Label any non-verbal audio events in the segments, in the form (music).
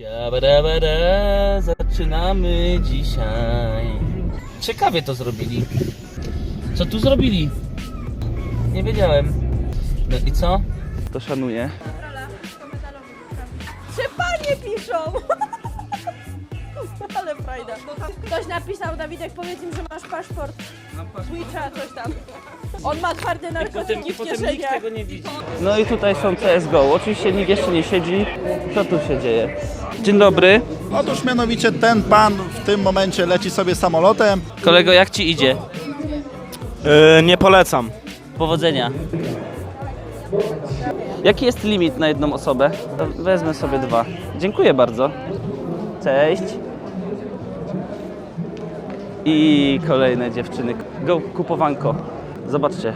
Siabadabada, zaczynamy dzisiaj. Ciekawie to zrobili. Co tu zrobili? Nie wiedziałem. No i co? To szanuję. Że panie piszą! (laughs) Ale frajda. Ktoś napisał, Dawidek, powiedz im, że masz paszport. Twitcha, coś tam. On ma twarde narkotyki w kieszeniach. nie widzi. No i tutaj są CSGO. Oczywiście nikt jeszcze nie siedzi. Co tu się dzieje? Dzień dobry. Otóż mianowicie ten pan w tym momencie leci sobie samolotem. Kolego, jak ci idzie? Yy, nie polecam. Powodzenia. Jaki jest limit na jedną osobę? Wezmę sobie dwa. Dziękuję bardzo. Cześć. I kolejne dziewczyny. Go, kupowanko. Zobaczcie.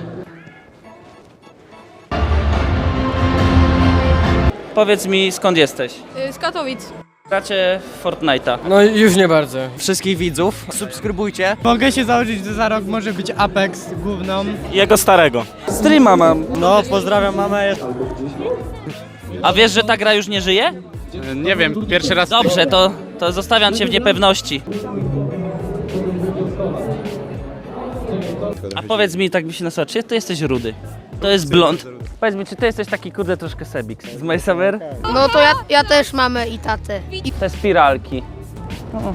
Powiedz mi, skąd jesteś? Z Katowic. Gracie w Fortnite'a. No już nie bardzo. Wszystkich widzów subskrybujcie. Mogę się założyć, że za rok może być Apex główną. Jego starego. Streama mam. No, pozdrawiam mamę. A wiesz, że ta gra już nie żyje? Nie wiem, pierwszy raz. Dobrze, to, to zostawiam cię w niepewności. A powiedz mi, tak by się nazywa, czy ty jesteś rudy? To jest blond. Powiedz mi, czy ty jesteś taki kurde troszkę sebix z My Summer? No to ja, ja też mamy i tatę. Te spiralki. O,